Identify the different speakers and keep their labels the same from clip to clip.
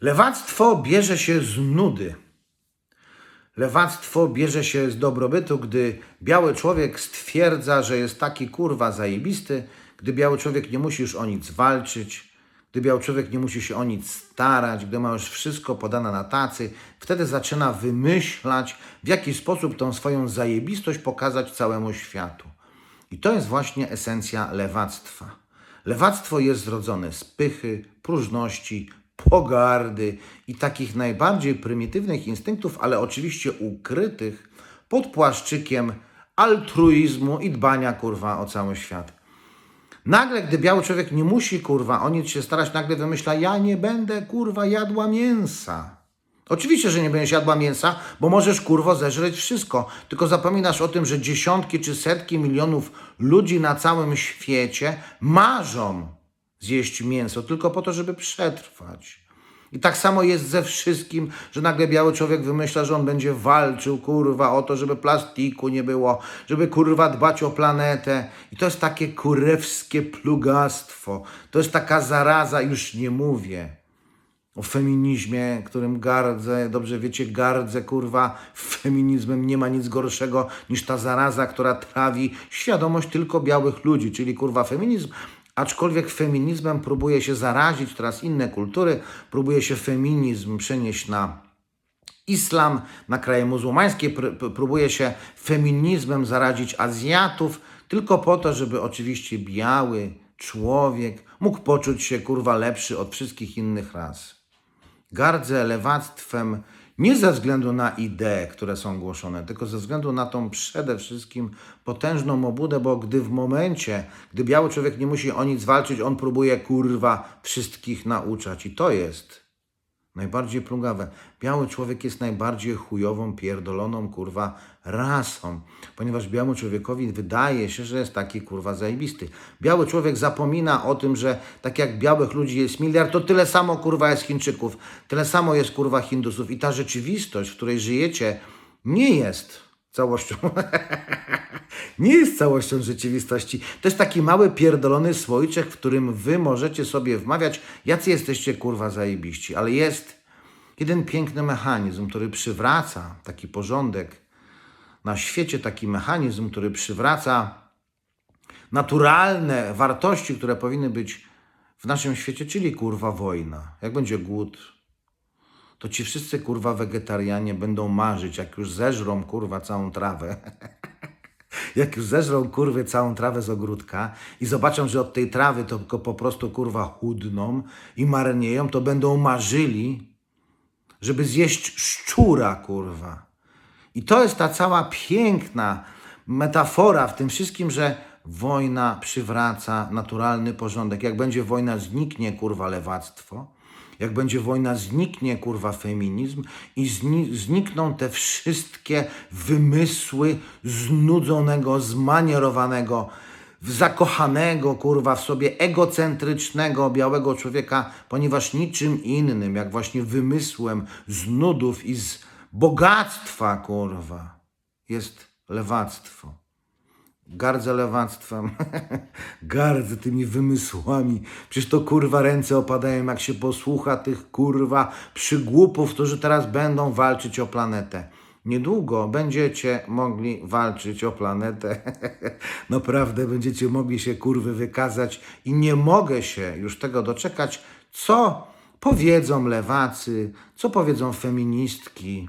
Speaker 1: Lewactwo bierze się z nudy. Lewactwo bierze się z dobrobytu, gdy biały człowiek stwierdza, że jest taki kurwa zajebisty, gdy biały człowiek nie musi już o nic walczyć, gdy biały człowiek nie musi się o nic starać, gdy ma już wszystko podane na tacy, wtedy zaczyna wymyślać, w jaki sposób tą swoją zajebistość pokazać całemu światu. I to jest właśnie esencja lewactwa. Lewactwo jest zrodzone z pychy, próżności, pogardy i takich najbardziej prymitywnych instynktów, ale oczywiście ukrytych pod płaszczykiem altruizmu i dbania kurwa o cały świat. Nagle, gdy biały człowiek nie musi kurwa o nic się starać, nagle wymyśla: Ja nie będę kurwa jadła mięsa. Oczywiście, że nie będziesz jadła mięsa, bo możesz kurwo zeżreć wszystko. Tylko zapominasz o tym, że dziesiątki czy setki milionów ludzi na całym świecie marzą zjeść mięso tylko po to, żeby przetrwać. I tak samo jest ze wszystkim, że nagle biały człowiek wymyśla, że on będzie walczył, kurwa, o to, żeby plastiku nie było, żeby kurwa dbać o planetę. I to jest takie kurewskie plugastwo. To jest taka zaraza, już nie mówię o feminizmie, którym gardzę, dobrze wiecie, gardzę, kurwa, feminizmem nie ma nic gorszego niż ta zaraza, która trawi świadomość tylko białych ludzi, czyli kurwa feminizm, aczkolwiek feminizmem próbuje się zarazić teraz inne kultury, próbuje się feminizm przenieść na islam, na kraje muzułmańskie, pr- pr- próbuje się feminizmem zarazić Azjatów, tylko po to, żeby oczywiście biały człowiek mógł poczuć się kurwa lepszy od wszystkich innych ras. Gardzę lewactwem nie ze względu na idee, które są głoszone, tylko ze względu na tą przede wszystkim potężną obudę, bo gdy w momencie, gdy biały człowiek nie musi o nic walczyć, on próbuje kurwa wszystkich nauczać. I to jest najbardziej plugawe. Biały człowiek jest najbardziej chujową, pierdoloną, kurwa, rasą. Ponieważ białemu człowiekowi wydaje się, że jest taki, kurwa, zajebisty. Biały człowiek zapomina o tym, że tak jak białych ludzi jest miliard, to tyle samo, kurwa, jest Chińczyków. Tyle samo jest, kurwa, Hindusów. I ta rzeczywistość, w której żyjecie, nie jest całością. nie jest całością rzeczywistości. To jest taki mały, pierdolony słoiczek, w którym wy możecie sobie wmawiać, jacy jesteście, kurwa, zajebiści. Ale jest jeden piękny mechanizm, który przywraca taki porządek na świecie, taki mechanizm, który przywraca naturalne wartości, które powinny być w naszym świecie, czyli kurwa wojna. Jak będzie głód, to ci wszyscy kurwa wegetarianie będą marzyć, jak już zeżrą kurwa całą trawę. jak już zeżrą kurwy całą trawę z ogródka i zobaczą, że od tej trawy to tylko po prostu kurwa chudną i marnieją, to będą marzyli, żeby zjeść szczura kurwa. I to jest ta cała piękna metafora w tym wszystkim, że wojna przywraca naturalny porządek. Jak będzie wojna, zniknie kurwa lewactwo. Jak będzie wojna, zniknie kurwa feminizm i zni- znikną te wszystkie wymysły znudzonego, zmanierowanego, zakochanego kurwa w sobie egocentrycznego białego człowieka, ponieważ niczym innym, jak właśnie wymysłem z nudów i z bogactwa kurwa jest lewactwo. Gardzę lewactwem, gardzę tymi wymysłami. Przecież to kurwa ręce opadają, jak się posłucha tych kurwa przygłupów, którzy teraz będą walczyć o planetę. Niedługo będziecie mogli walczyć o planetę. Naprawdę będziecie mogli się kurwy wykazać i nie mogę się już tego doczekać, co powiedzą lewacy, co powiedzą feministki,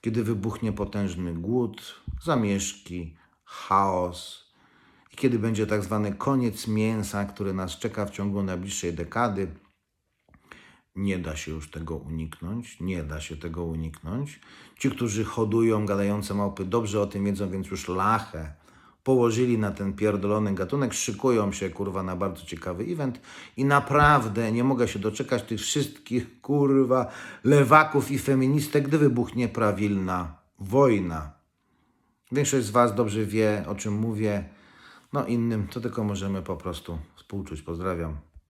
Speaker 1: kiedy wybuchnie potężny głód, zamieszki, chaos i kiedy będzie tak zwany koniec mięsa, który nas czeka w ciągu najbliższej dekady. Nie da się już tego uniknąć, nie da się tego uniknąć. Ci, którzy hodują gadające małpy, dobrze o tym wiedzą, więc już lachę położyli na ten pierdolony gatunek, szykują się kurwa na bardzo ciekawy event i naprawdę nie mogę się doczekać tych wszystkich kurwa lewaków i feministek, gdy wybuchnie prawilna wojna. Większość z Was dobrze wie, o czym mówię. No innym to tylko możemy po prostu współczuć. Pozdrawiam.